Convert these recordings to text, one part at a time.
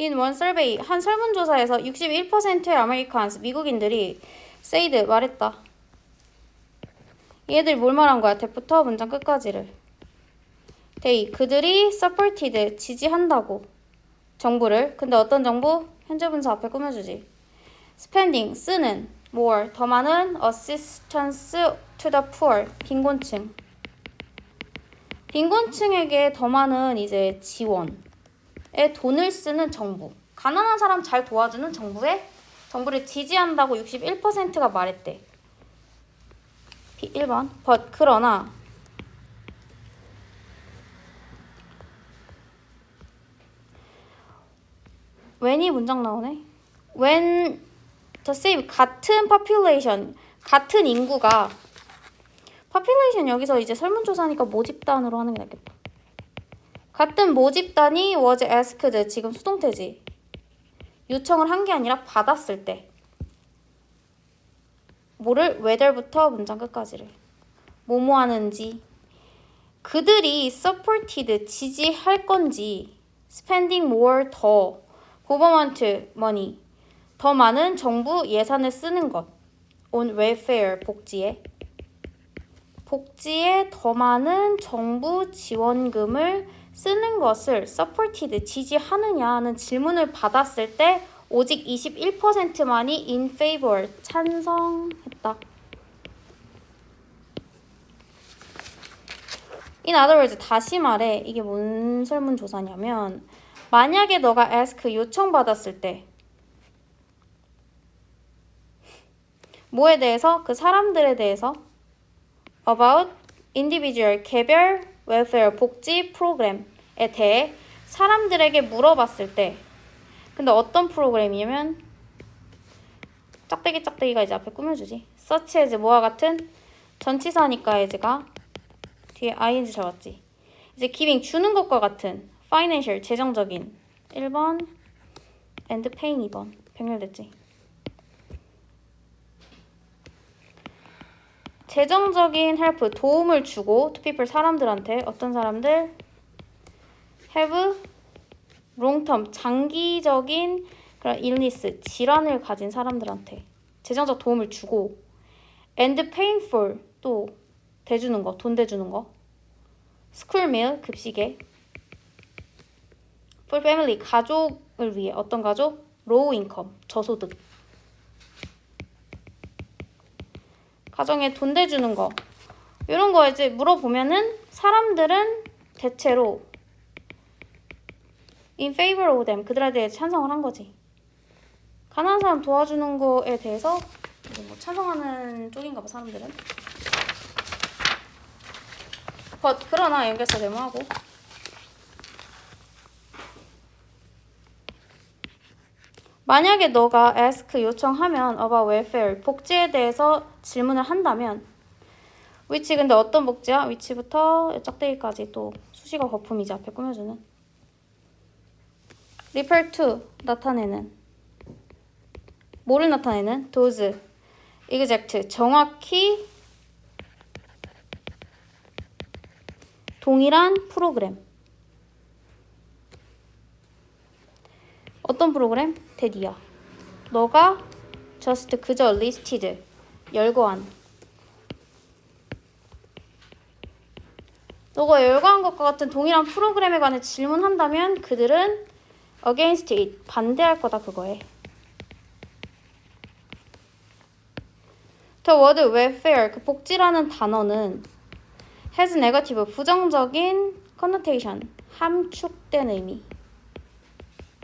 In one survey, 한 설문조사에서 61%의 Americans, 미국인들이 said, 말했다. 얘들이 뭘 말한 거야? 대부터 문장 끝까지를. they, 그들이 supported, 지지한다고. 정부를. 근데 어떤 정부? 현재 분사 앞에 꾸며주지. spending, 쓰는. more, 더 많은 assistance to the poor, 빈곤층. 빈곤층에게 더 많은 이제 지원에 돈을 쓰는 정부. 가난한 사람 잘 도와주는 정부에 정부를 지지한다고 61%가 말했대. 1번. but 그러나 when이 문장 나오네. when the same 같은 population 같은 인구가 population 여기서 이제 설문조사니까 모집 단으로 하는 게 낫겠다. 같은 모집단이 was asked 지금 수동태지. 요청을 한 게 아니라 받았을 때. 뭐를? whether부터 문장 끝까지를. 뭐뭐 하는지. 그들이 supported 지지할 건지. spending more 더. government money. 더 많은 정부 예산을 쓰는 것. on welfare 복지에. 복지에 더 많은 정부 지원금을 쓰는 것을 supported 지지하느냐는 질문을 받았을 때 오직 21%만이 in favor 찬성했다. In other words 다시 말해 이게 뭔 설문조사냐면 만약에 너가 ask 요청받았을 때 뭐에 대해서 그 사람들에 대해서 about individual 개별 welfare 복지 프로그램에 대해 사람들에게 물어봤을 때 근데 어떤 프로그램이냐면 짝대기 짝대기가 이제 앞에 꾸며주지. such as 뭐와 같은 전치사니까 얘가 뒤에 ing 잡았지. 이제 giving 주는 것과 같은 financial 재정적인 1번 and paying 2번. 병렬됐지 재정적인 help 도움을 주고 to people 사람들한테 어떤 사람들 have long term 장기적인 그런 illness 질환을 가진 사람들한테 재정적 도움을 주고 and paying for 또 대주는 거 돈 대주는 거 school meal 급식에 for family 가족을 위해 어떤 가족 low income 저소득 가정에 돈 대주는 거 이런 거 이제 물어보면은 사람들은 대체로 in favor of them 그들에 대해 찬성을 한 거지. 가난한 사람 도와주는 거에 대해서 뭐 찬성하는 쪽인가 봐 사람들은. but 그러나 연결사 데모하고 만약에 너가 ask 요청하면 about welfare 복지에 대해서 질문을 한다면 위치 근데 어떤 복지야? 위치부터 짝대기까지 또 수식어 거품이지 앞에 꾸며주는. refer to 나타내는. 뭐를 나타내는? those. exact. 정확히 동일한 프로그램 어떤 프로그램? 대디야. 너가 just 그저 listed 열거한 너가 열거한 것과 같은 동일한 프로그램에 관해 질문한다면 그들은 against it 반대할 거다 그거에. The word welfare 그 복지라는 단어는 has negative 부정적인 connotation 함축된 의미.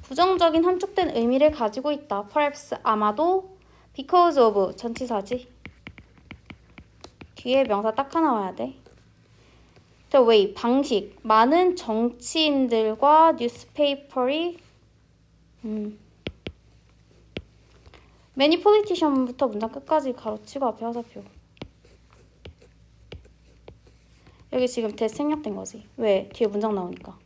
부정적인 함축된 의미를 가지고 있다. perhaps 아마도 because of 전치사지. 뒤에 명사 딱 하나 와야 돼. the way 방식 많은 정치인들과 뉴스페이퍼이 음. many politician부터 문장 끝까지 가로치고 앞에 화살표. 여기 지금 대생략된 거지. 왜? 뒤에 문장 나오니까.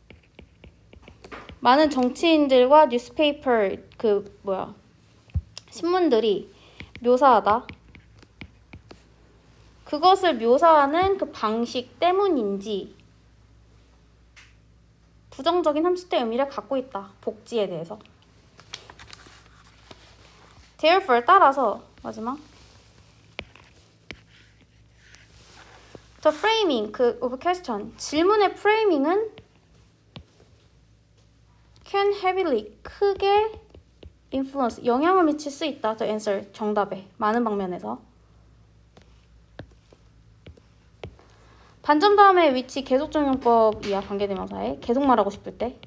많은 정치인들과 뉴스페이퍼 그 뭐야 신문들이 묘사하다. 그것을 묘사하는 그 방식 때문인지 부정적인 함축된 의미를 갖고 있다. 복지에 대해서. therefore 따라서 마지막 the framing 그 of question 질문의 framing은 can heavily 크게 influence 영향을 미칠 수 있다. the answer 정답에. 많은 방면에서. 반점 다음에 위치 계속적용법이야 관계대명사에. 계속 말하고 싶을 때.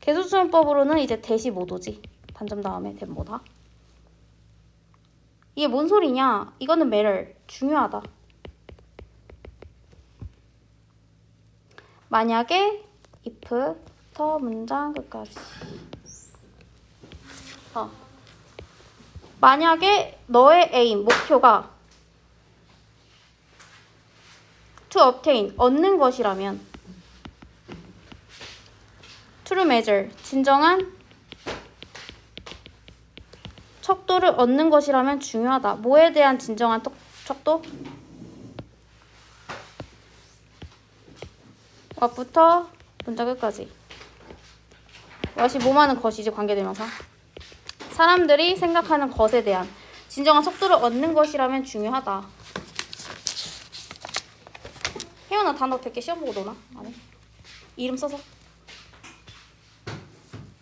계속적용법으로는 이제 대시 모도지. 반점 다음에 된 뭐다. 이게 뭔 소리냐? 이거는 matter. 중요하다. 만약에 if 부터 문장 끝까지 어. 만약에 너의 aim 목표가 to obtain 얻는 것이라면 true measure 진정한 척도를 얻는 것이라면 중요하다. 뭐에 대한 진정한 턱, 척도? what부터 문장 끝까지. What이 뭐하는 것이지 관계대명사. 사람들이 생각하는 것에 대한 진정한 속도를 얻는 것이라면 중요하다. 혜연아 단어 100개 시험 보고 노나? 안 해? 이름 써서.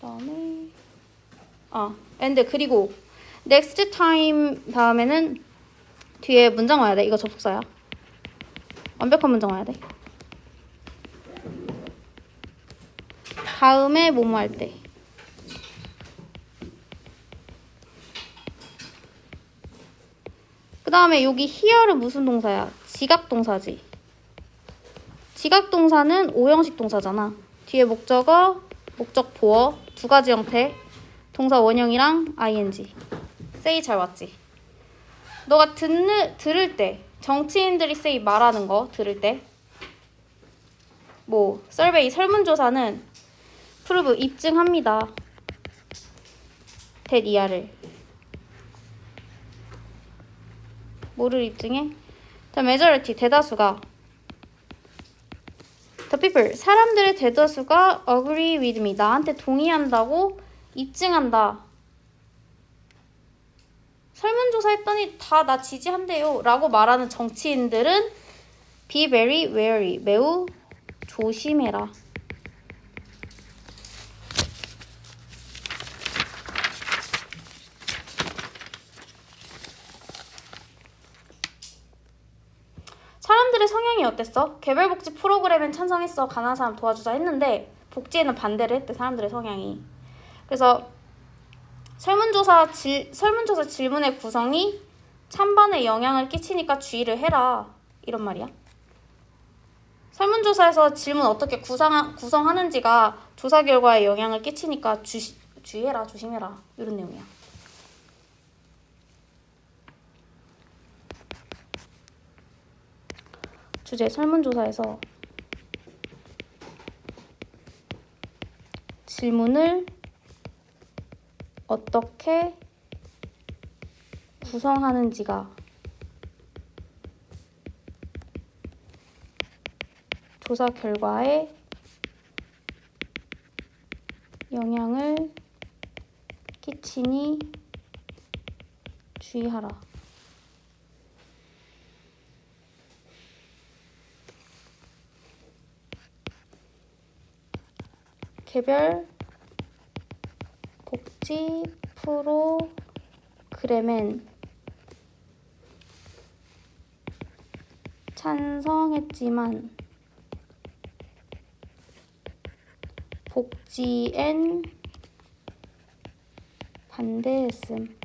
그다음에 아, and 그리고 next time 다음에는 뒤에 문장 와야 돼. 이거 접속사야. 완벽한 문장 와야 돼. 다음에 뭐뭐 할 때. 그 다음에 여기 here는 무슨 동사야? 지각 동사지. 지각 동사는 오형식 동사잖아. 뒤에 목적어, 목적 보어 두 가지 형태. 동사 원형이랑 ing. say 잘 왔지? 너가 듣는 들을 때 정치인들이 say 말하는 거 들을 때뭐 survey 설문조사는 prove 입증합니다. 이하를 뭐를 입증해? The majority 대다수가 The people 사람들의 대다수가 with me 나한테 동의한다고 입증한다. 설문조사 했더니 다 나 지지한대요 라고 말하는 정치인들은 be very wary 매우 조심해라. 어땠어? 개별복지 프로그램엔 찬성했어. 가난한 사람 도와주자 했는데 복지에는 반대를 했대 사람들의 성향이. 그래서 설문조사 질, 설문조사 질문의 구성이 찬반에 영향을 끼치니까 주의를 해라 이런 말이야. 설문조사에서 질문 어떻게 구성, 구성하는지가 조사 결과에 영향을 끼치니까 주, 주의해라 조심해라 이런 내용이야. 주제 설문조사에서 질문을 어떻게 구성하는지가 조사 결과에 영향을 끼치니 주의하라. 개별 복지 프로그램엔 찬성했지만 복지엔 반대했음.